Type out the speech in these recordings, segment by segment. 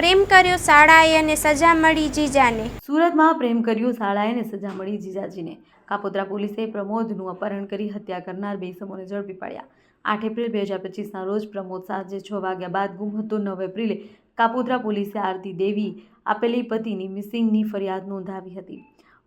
પ્રેમ કર્યો શાળાએ અને સજા મળી જીજાને. સુરતમાં પ્રેમ કર્યું શાળાએ અને સજા મળી જીજાજીને. કાપોદ્રા પોલીસે પ્રમોદનું અપહરણ કરી હત્યા કરનાર બે સમોને ઝડપી પાડ્યા. આઠ એપ્રિલ બે હજાર પચીસના રોજ પ્રમોદ સાંજે છ વાગ્યા બાદ ગુમ હતો નવ એપ્રિલે. કાપોદ્રા પોલીસે આરતી દેવી આપેલી પતિની મિસિંગની ફરિયાદ નોંધાવી હતી.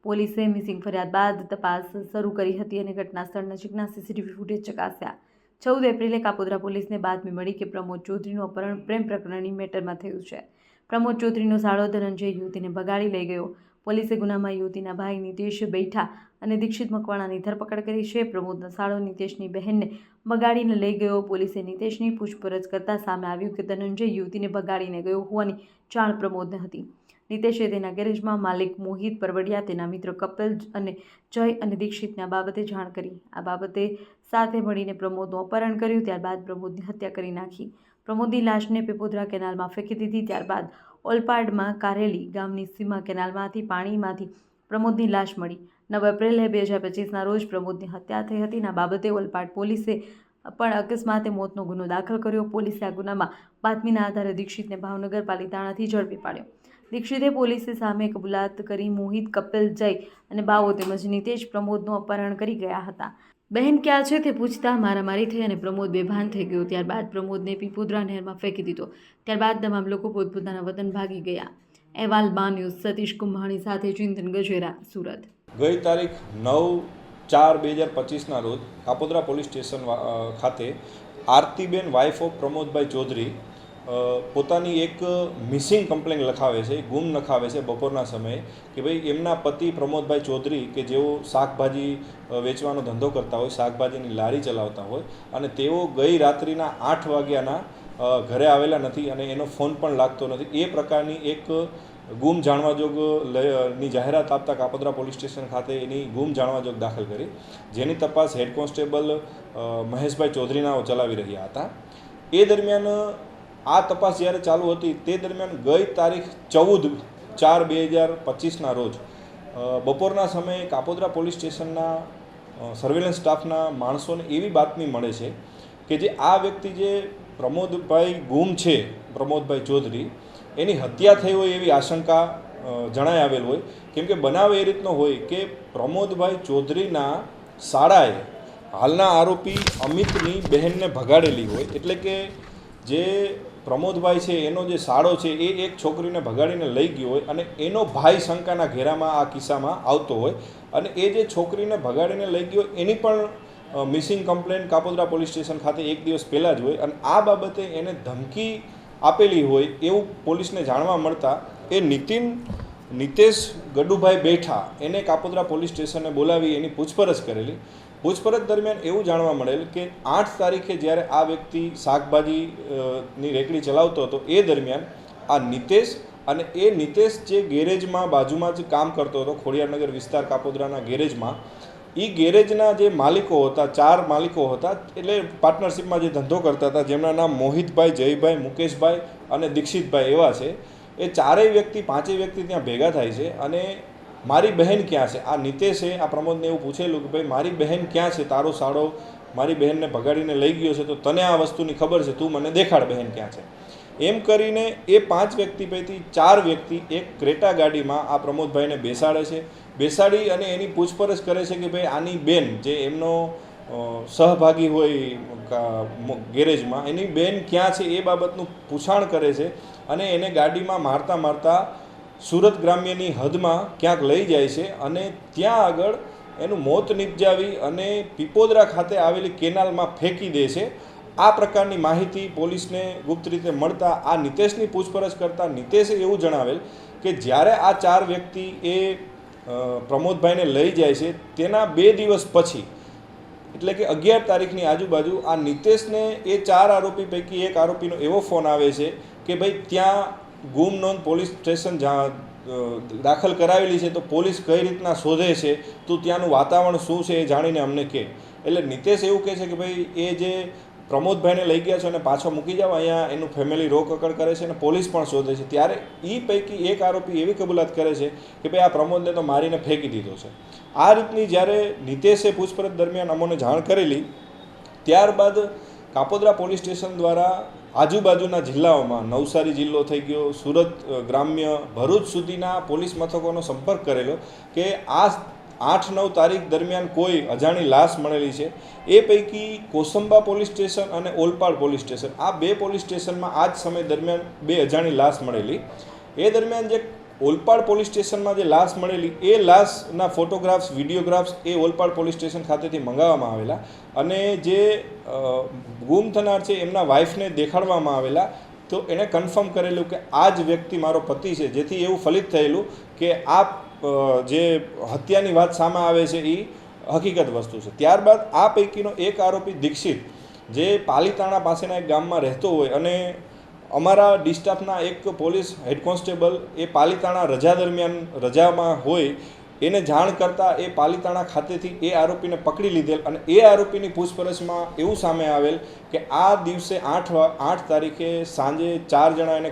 પોલીસે મિસિંગ ફરિયાદ બાદ તપાસ શરૂ કરી હતી અને ઘટના સ્થળ નજીકના સીસીટીવી ફૂટેજ ચકાસ્યા. ચૌદ એપ્રિલે કાપોદ્રા પોલીસને બાતમી મળી કે પ્રમોદ ચૌધરીનું અપહરણ પ્રેમ પ્રકરણની મેટરમાં થયું છે. પ્રમોદ ચૌધરીનો સાળો ધનંજય યુવતીને ભગાડી લઈ ગયો. પોલીસે ગુનામાં યુવતીના ભાઈ નિતેશ બેઠા અને દીક્ષિત મકવાણાની ધરપકડ કરી છે. પ્રમોદનો સાળો નિતેશની બહેનને બગાડીને લઈ ગયો. પોલીસે નિતેશની પૂછપરછ કરતા સામે આવ્યું કે ધનંજય યુવતીને ભગાડીને ગયો હોવાની જાણ પ્રમોદને હતી. નિતેશે તેના ગેરેજમાં માલિક મોહિત પરવડિયા, તેના મિત્ર કપિલ અને જય અને દીક્ષિતને બાબતે જાણ કરી. આ બાબતે સાથે મળીને પ્રમોદનું અપહરણ કર્યું. ત્યારબાદ પ્રમોદની હત્યા કરી નાખી. પ્રમોદની લાશને પેપોદરા કેનાલમાં ફેંકી દીધી. ત્યારબાદ ઓલપાડમાં કારેલી ગામની સીમા કેનાલમાંથી પાણીમાંથી પ્રમોદની લાશ મળી. નવ એપ્રિલે બે હજાર પચીસના રોજ પ્રમોદની હત્યા થઈ હતી. ના બાબતે ઓલપાડ પોલીસે પણ અકસ્માતે મોતનો ગુનો દાખલ કર્યો. પોલીસે આ ગુનામાં બાતમીના આધારે દીક્ષિતને ભાવનગર પાલિતાણાથી ઝડપી પાડ્યો. દીક્ષિતે પોલીસે સામે કબૂલાત કરી મોહિત કપિલ જય અને બાવો તેમજ નિતેશ પ્રમોદનું અપહરણ કરી ગયા હતા. બહેન ક્યાં છે તે પૂછતા મારામારી થઈ અને પ્રમોદ બેભાન થઈ ગયો. ત્યારબાદ પ્રમોદને પીપોદરા નહેરમાં ફેંકી દીધો. ત્યારબાદ તમામ લોકો પોતપોતાના વતન ભાગી ગયા. અહેવાલ બા ન્યૂઝ સતીશ કુંભાણી સાથે ચિંતન ગજેરા, સુરત. ગઈ તારીખ નવ ચાર બે હજાર પચીસના રોજ કાપોદ્રા પોલીસ સ્ટેશન ખાતે આરતીબેન વાઇફ ઓફ પ્રમોદભાઈ ચૌધરી પોતાની એક મિસિંગ કમ્પ્લેન લખાવે છે, ગુમ લખાવે છે બપોરના સમયે કે ભાઈ એમના પતિ પ્રમોદભાઈ ચૌધરી કે જેઓ શાકભાજી વેચવાનો ધંધો કરતા હોય, શાકભાજીની લારી ચલાવતા હોય અને તેઓ ગઈ રાત્રિના આઠ વાગ્યાના ઘરે આવેલા નથી અને એનો ફોન પણ લાગતો નથી. એ પ્રકારની એક ગુમ જાણવા જોગની જાહેરાત આપતા કાપોદ્રા પોલીસ સ્ટેશન ખાતે એની ગુમ જાણવા જોગ દાખલ કરી. જેની તપાસ હેડ કોન્સ્ટેબલ મહેશભાઈ ચૌધરીનાઓ ચલાવી રહ્યા હતા. એ દરમિયાન આ તપાસ જ્યારે ચાલુ હતી, તે દરમિયાન ગઈ તારીખ ચૌદ ચાર બે હજાર પચીસના રોજ બપોરના સમયે કાપોદ્રા પોલીસ સ્ટેશનના સર્વેલન્સ સ્ટાફના માણસોને એવી બાતમી મળે છે કે જે આ વ્યક્તિ જે પ્રમોદભાઈ ગુમ છે, પ્રમોદભાઈ ચૌધરી, એની હત્યા થઈ હોય એવી આશંકા જણાઈ આવેલ હોય. કેમ કે બનાવ એ રીતનો હોય કે પ્રમોદભાઈ ચૌધરીના શાળાએ હાલના આરોપી અમિતની બહેનને ભગાડેલી હોય, એટલે કે જે પ્રમોદભાઈ છે, એનો જે શાળો છે, એ એક છોકરીને ભગાડીને લઈ ગયો હોય અને એનો ભાઈ શંકાના ઘેરામાં આ કિસ્સામાં આવતો હોય અને એ જે છોકરીને ભગાડીને લઈ ગયો, એની પણ missing complaint Kapodra police station ખાતે એક દિવસ પહેલાં જ હોય અને આ બાબતે એને ધમકી આપેલી હોય એવું પોલીસને જાણવા મળતા એ નીતિન, નિતેશ ગડુભાઈ બેઠા એને કાપોદરા પોલીસ સ્ટેશને બોલાવી એની પૂછપરછ કરેલી. પૂછપરછ દરમિયાન એવું જાણવા મળેલ કે આઠ તારીખે જ્યારે આ વ્યક્તિ શાકભાજી ની રેકડી ચલાવતો હતો, એ દરમિયાન આ નિતેશ અને એ નિતેશ જે ગેરેજમાં બાજુમાં જ કામ કરતો હતો, ખોડિયારનગર વિસ્તાર કાપોદ્રાના ગેરેજમાં એ ગેરેજના જે માલિકો હતા, ચાર માલિકો હતા, એટલે પાર્ટનરશિપમાં જે ધંધો કરતા હતા, જેમના નામ મોહિતભાઈ, જયભાઈ, મુકેશભાઈ અને દીક્ષિતભાઈ એવા છે, એ ચારેય વ્યક્તિ, પાંચેય વ્યક્તિ ત્યાં ભેગા થાય છે અને મારી બહેન ક્યાં છે? આ નિતેશે, આ પ્રમોદને એવું પૂછેલું કે, ભાઈ, મારી બહેન ક્યાં છે? તારો સાડો મારી બહેનને ભગાડીને લઈ ગયો છે, તો તને આ વસ્તુની ખબર છે? તું મને દેખાડ બહેન ક્યાં છે? એમ કરીને એ પાંચ વ્યક્તિ પૈકી ચાર વ્યક્તિ એક ક્રેટા ગાડીમાં આ પ્રમોદભાઈને બેસાડે છે. બેસાડી અને એની પૂછપરછ કરે છે કે, ભાઈ, આની બેન જે એમનો સહભાગી હોય ગેરેજમાં, એની બેન ક્યાં છે? એ બાબતનું પૂછાણ કરે છે અને એને ગાડીમાં મારતા મારતા સુરત ગ્રામ્યની હદમાં ક્યાંક લઈ જાય છે અને ત્યાં આગળ એનું મોત નિપજાવી અને પીપોદરા ખાતે આવેલી કેનાલમાં ફેંકી દે છે. આ પ્રકારની માહિતી પોલીસને ગુપ્ત રીતે મળતા આ નિતેશની પૂછપરછ કરતાં નિતેશે એવું જણાવેલ કે જ્યારે આ ચાર વ્યક્તિ એ પ્રમોદભાઈને લઈ જાય છે, તેના બે દિવસ પછી, એટલે કે અગિયાર તારીખની આજુબાજુ આ નિતેશને એ ચાર આરોપી પૈકી એક આરોપીનો એવો ફોન આવે છે કે ભાઈ, ત્યાં ગુમ નોંધ પોલીસ સ્ટેશન દાખલ કરાવેલી છે તો પોલીસ કઈ રીતના શોધે છે? તું ત્યાંનું વાતાવરણ શું છે એ જાણીને અમને કહે એટલે નિતેશ એવું કહે છે કે ભાઈ, એ જે પ્રમોદભાઈને લઈ ગયા છો અને પાછો મૂકી જાઓ, અહીંયા એનું ફેમિલી રોકકડ કરે છે અને પોલીસ પણ શોધે છે. ત્યારે એ પૈકી એક આરોપી એવી કબૂલાત કરે છે કે ભાઈ, આ પ્રમોદને તો મારીને ફેંકી દીધો છે. આ રીતની જ્યારે નિતેશે પૂછપરછ દરમિયાન અમોને જાણ કરેલી, ત્યારબાદ કાપોદ્રા પોલીસ સ્ટેશન દ્વારા આજુબાજુના જિલ્લાઓમાં નવસારી જિલ્લો થઈ ગયો, સુરત ગ્રામ્ય ભરૂચ સુધીના પોલીસ મથકોનો સંપર્ક કરેલો કે આ આઠ નવ તારીખ દરમિયાન કોઈ અજાણી લાશ મળેલી છે. એ પૈકી કોસંબા પોલીસ સ્ટેશન અને ઓલપાડ પોલીસ સ્ટેશન આ બે પોલીસ સ્ટેશનમાં આ જ સમય દરમિયાન બે અજાણી લાશ મળેલી. એ દરમિયાન જે ઓલપાડ પોલીસ સ્ટેશનમાં જે લાશ મળેલી, એ લાશના ફોટોગ્રાફ્સ, વિડીયોગ્રાફ્સ એ ઓલપાડ પોલીસ સ્ટેશન ખાતેથી મંગાવવામાં આવેલા અને જે ગુમ થનાર છે એમના વાઈફને દેખાડવામાં આવેલા. તો એણે કન્ફર્મ કરેલું કે આ જ વ્યક્તિ મારો પતિ છે. જેથી એવું ફલિત થયેલું કે આ જે હત્યાની વાત સામે આવે છે એ હકીકત વસ્તુ છે. ત્યારબાદ આ પૈકીનો એક આરોપી દીક્ષિત, જે પાલીતાણા પાસેના એક ગામમાં રહેતો હોય અને અમારા ડિસ્ટાફના એક પોલીસ હેડ કોન્સ્ટેબલ એ પાલિતાણા રજા દરમિયાન રજામાં હોય એને જાણ કરતાં એ પાલિતાણા ખાતેથી એ આરોપીને પકડી લીધેલ અને એ આરોપીની પૂછપરછમાં એવું સામે આવેલ કે આ દિવસે આઠ આઠ તારીખે સાંજે ચાર જણા એને